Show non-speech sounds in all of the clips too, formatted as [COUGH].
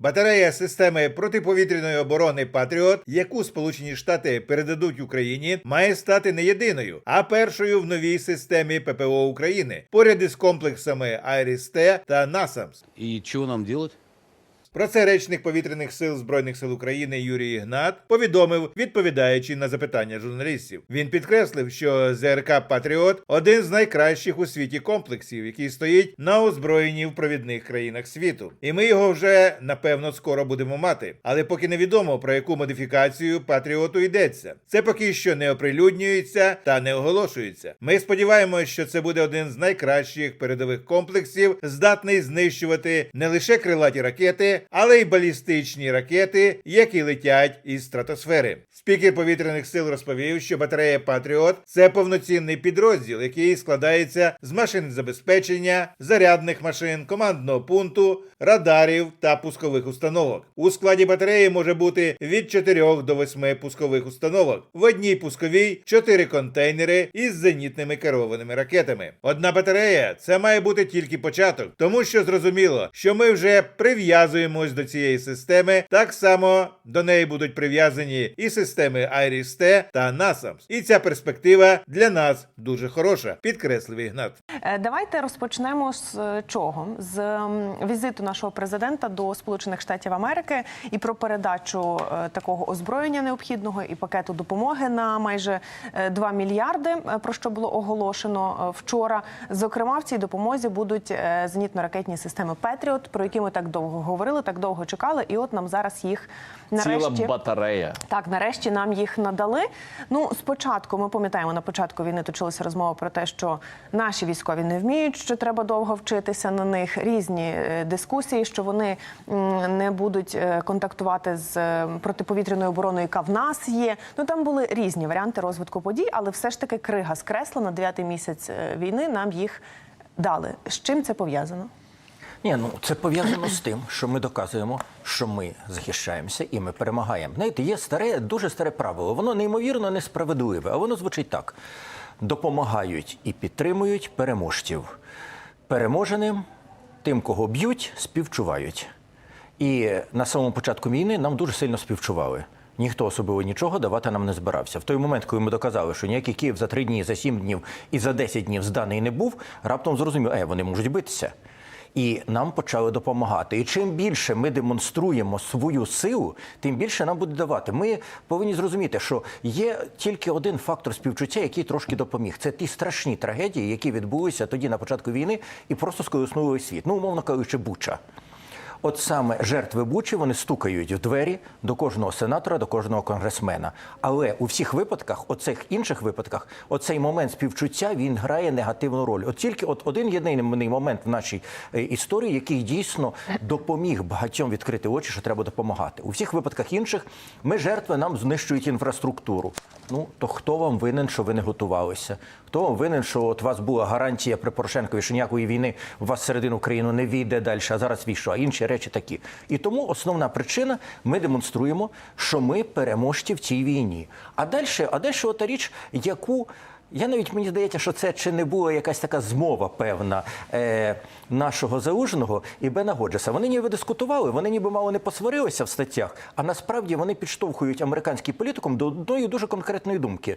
Батарея системи протиповітряної оборони Патріот, яку Сполучені Штати передадуть Україні, має стати не єдиною, а першою в новій системі ППО України, поряд із комплексами Айріс-Т та Насамс. І що нам делать? Про це речник повітряних сил збройних сил України Юрій Ігнат повідомив, відповідаючи на запитання журналістів. Він підкреслив, що ЗРК Патріот один з найкращих у світі комплексів, який стоїть на озброєнні в провідних країнах світу. І ми його вже напевно скоро будемо мати. Але поки невідомо про яку модифікацію Патріоту йдеться. Це поки що не оприлюднюється та не оголошується. Ми сподіваємося, що це буде один з найкращих передових комплексів, здатний знищувати не лише крилаті ракети, але й балістичні ракети, які летять із стратосфери. Спікер повітряних сил розповів, що батарея Патріот це повноцінний підрозділ, який складається з машин забезпечення, зарядних машин, командного пункту, радарів та пускових установок. У складі батареї може бути від 4 до 8 пускових установок. В одній пусковій 4 контейнери із зенітними керованими ракетами. Одна батарея це має бути тільки початок, тому що зрозуміло, що ми вже прив'язуємось до цієї системи. Так само до неї будуть прив'язані і системи Iris-T та NASAMS. І ця перспектива для нас дуже хороша, підкреслив Ігнат. Е, Давайте розпочнемо з е, чого? З візиту нашого президента до Сполучених Штатів Америки і про передачу е, такого озброєння необхідного і пакету допомоги на майже е, 2 мільярди, про що було оголошено вчора. Зокрема, в цій допомозі будуть зенітно-ракетні системи Петріот, про які ми так довго говорили, так довго чекали, і от нам зараз їх нарешті Ціла батарея. так, нарешті нам їх надали. Ну, спочатку ми пам'ятаємо, на початку війни точилася розмова про те, що наші військові не вміють, що треба довго вчитися на них. Різні е, дискусії, що вони не будуть е, контактувати з е, протиповітряною обороною, яка в нас є. Ну там були різні варіанти розвитку подій, але все ж таки крига скреслена, дев'ятий місяць війни нам їх дали. З чим це пов'язано? Ні, ну це пов'язано з тим, що ми доказуємо, що ми захищаємося і ми перемагаємо. Знаєте, є старе, дуже старе правило. Воно неймовірно несправедливе, а воно звучить так: допомагають і підтримують переможців. Переможеним, тим, кого б'ють, співчувають. І на самому початку війни нам дуже сильно співчували. Ніхто особливо нічого давати нам не збирався. В той момент, коли ми доказали, що ніякий Київ за три дні, за сім днів і за 10 днів зданий не був, раптом зрозумів, е, вони можуть битися. І нам почали допомагати. І чим більше ми демонструємо свою силу, тим більше нам буде давати. Ми повинні зрозуміти, що є тільки один фактор співчуття, який трошки допоміг. Це ті страшні трагедії, які відбулися тоді на початку війни, і просто сколиснули світ. Ну, умовно кажучи, Буча. От саме жертви Бучі вони стукають в двері до кожного сенатора, до кожного конгресмена. Але у всіх випадках, оцих інших випадках, оцей момент співчуття він грає негативну роль. От тільки от один єдиний момент в нашій е, історії, який дійсно допоміг багатьом відкрити очі, що треба допомагати. У всіх випадках інших ми жертви нам знищують інфраструктуру. Ну то хто вам винен, що ви не готувалися? Хто винен, що от у вас була гарантія при Порошенкові, що ніякої війни у вас середину країну не війде далі, а зараз війшов, а інші речі такі. І тому основна причина ми демонструємо, що ми переможці в цій війні. А далі, а далі ота річ, яку. Я навіть мені здається, що це чи не була якась така змова певна е, нашого залужного і Бена Годжеса. Вони ніби дискутували, вони ніби мало не посварилися в статтях, а насправді вони підштовхують американський політикум до одної дуже конкретної думки.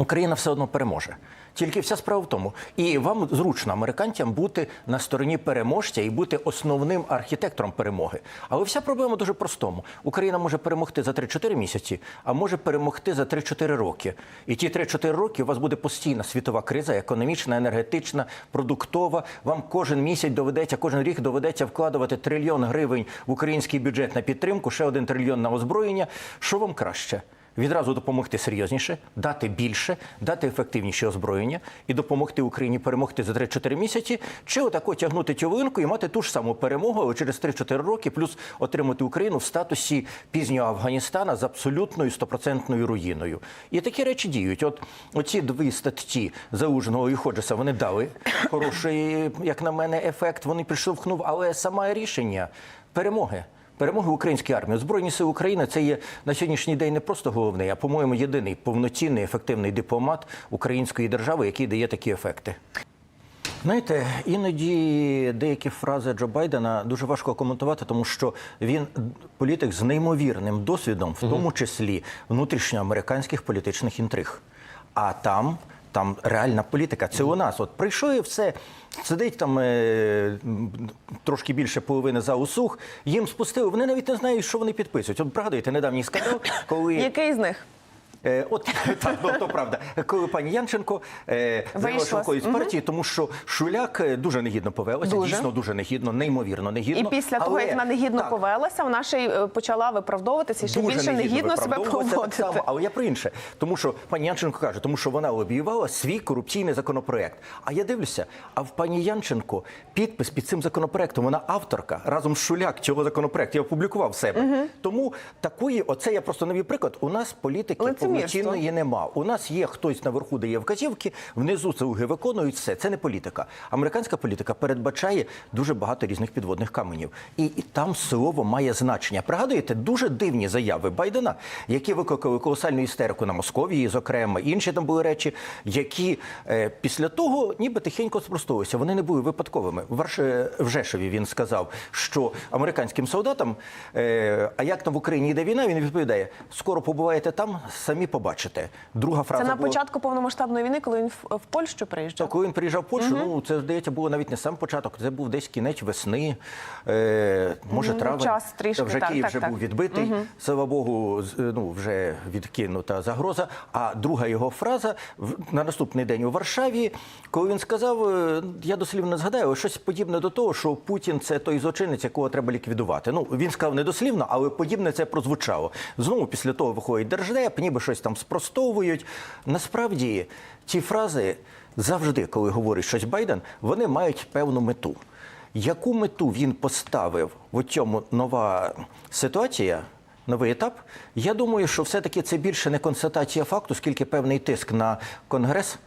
Україна все одно переможе. Тільки вся справа в тому, і вам зручно американцям бути на стороні переможця і бути основним архітектором перемоги. Але вся проблема дуже простому: Україна може перемогти за 3-4 місяці, а може перемогти за 3-4 роки. І ті 3-4 роки у вас буде постійна світова криза, економічна, енергетична, продуктова. Вам кожен місяць доведеться, кожен рік доведеться вкладувати трильйон гривень в український бюджет на підтримку, ще один трильйон на озброєння. Що вам краще? Відразу допомогти серйозніше, дати більше, дати ефективніше озброєння і допомогти Україні перемогти за 3-4 місяці, чи отако тягнути тювинку і мати ту ж саму перемогу, через 3-4 роки, плюс отримати Україну в статусі пізнього Афганістана з абсолютною стопроцентною руїною. І такі речі діють. От оці дві статті Залужного і Ходжеса вони дали хороший, як на мене, ефект. Вони підштовхнув, але саме рішення перемоги. Перемоги української армії збройні сили України це є на сьогоднішній день не просто головний, а по-моєму єдиний повноцінний ефективний дипломат української держави, який дає такі ефекти. Знаєте, іноді деякі фрази Джо Байдена дуже важко коментувати, тому що він політик з неймовірним досвідом, в тому числі внутрішньоамериканських політичних інтриг. А там. Там реальна політика. Це у нас. От прийшов і все, сидить там е, трошки більше половини за усух, їм спустили. Вони навіть не знають, що вони підписують. От пригадуєте недавній скандал, [COUGHS] коли Який з них? Е, От [LAUGHS] так, ну, то правда. Коли пані Янченко е, Вийшла з- виходить з партії, тому що Шуляк е, дуже негідно повелася, Дуже. дійсно дуже негідно, неймовірно негідно. І після того, Але- як вона негідно так, повелася, вона ще й е, почала виправдовуватися і ще більше негідно себе виправдовуватися так само. поводити. Але я про інше. Тому що пані Янченко каже, тому що вона лобіювала свій корупційний законопроект. А я дивлюся, а в пані Янченко підпис під цим законопроектом, вона авторка разом з Шуляк цього законопроекту. Я опублікував себе. Тому такої, оце я просто навів приклад. У нас політики Лицемірство. повноцінної нема. У нас є хтось наверху дає вказівки, внизу слуги виконують все. Це не політика. Американська політика передбачає дуже багато різних підводних каменів, і, і там слово має значення. Пригадуєте дуже дивні заяви Байдена, які викликали колосальну істерику на Московії, зокрема інші там були речі, які е, після того ніби тихенько спростовувалися. Вони не були випадковими. В Варш- в Жешові він сказав, що американським солдатам, е, а як там в Україні йде війна, він відповідає: скоро побуваєте там, самі побачите. Друга фраза Це на була- початку повномасштабної війни, коли він в, Польщу приїжджав. так, коли він приїжджав в Польщу, ну це здається було навіть не сам початок, це був десь кінець весни, е, може Ну, травень. час трішки, вже так, Київ так, вже так. був відбитий. Слава Богу, ну вже відкинута загроза. А друга його фраза на наступний день у Варшаві, коли він сказав, е, я дослівно згадаю, щось подібне до того, що Путін це той злочинець, якого треба ліквідувати. Ну він сказав не дослівно, але подібне це прозвучало. Знову після того виходить держдеп, ніби щось там спростовують. Насправді ці фрази завжди, коли говорить щось Байден, вони мають певну мету. Яку мету він поставив в цьому нова ситуація, новий етап? Я думаю, що все-таки це більше не констатація факту, скільки певний тиск на Конгрес.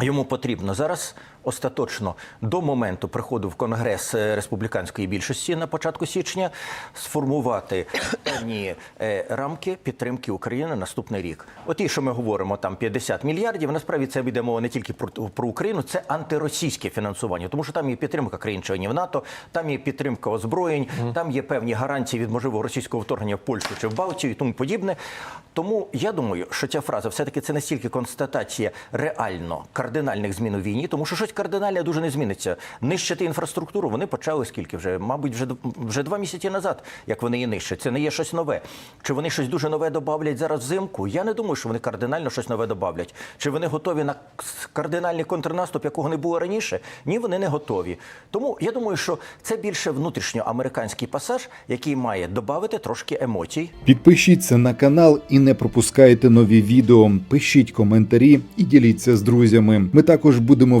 Йому потрібно зараз остаточно до моменту приходу в Конгрес е, республіканської більшості на початку січня сформувати [COUGHS] певні е, рамки підтримки України на наступний рік. От і що ми говоримо, там 50 мільярдів. Насправді це йде мова не тільки про, про Україну, це антиросійське фінансування, тому що там є підтримка країн-членів НАТО, там є підтримка озброєнь, там є певні гарантії від можливого російського вторгнення в Польщу чи в Балтію і тому подібне. Тому я думаю, що ця фраза все-таки це не стільки констатація реально кардинальних змін у війні, тому що щось кардинальне дуже не зміниться. Нищити інфраструктуру вони почали скільки вже, мабуть, вже вже два місяці назад, як вони її нищать. Це не є щось нове. Чи вони щось дуже нове добавлять зараз взимку? Я не думаю, що вони кардинально щось нове добавлять. Чи вони готові на кардинальний контрнаступ, якого не було раніше? Ні, вони не готові. Тому я думаю, що це більше внутрішньоамериканський пасаж, який має додати трошки емоцій, Підпишіться на канал і не пропускайте нові відео. Пишіть коментарі і діліться з друзями. Ми також будемо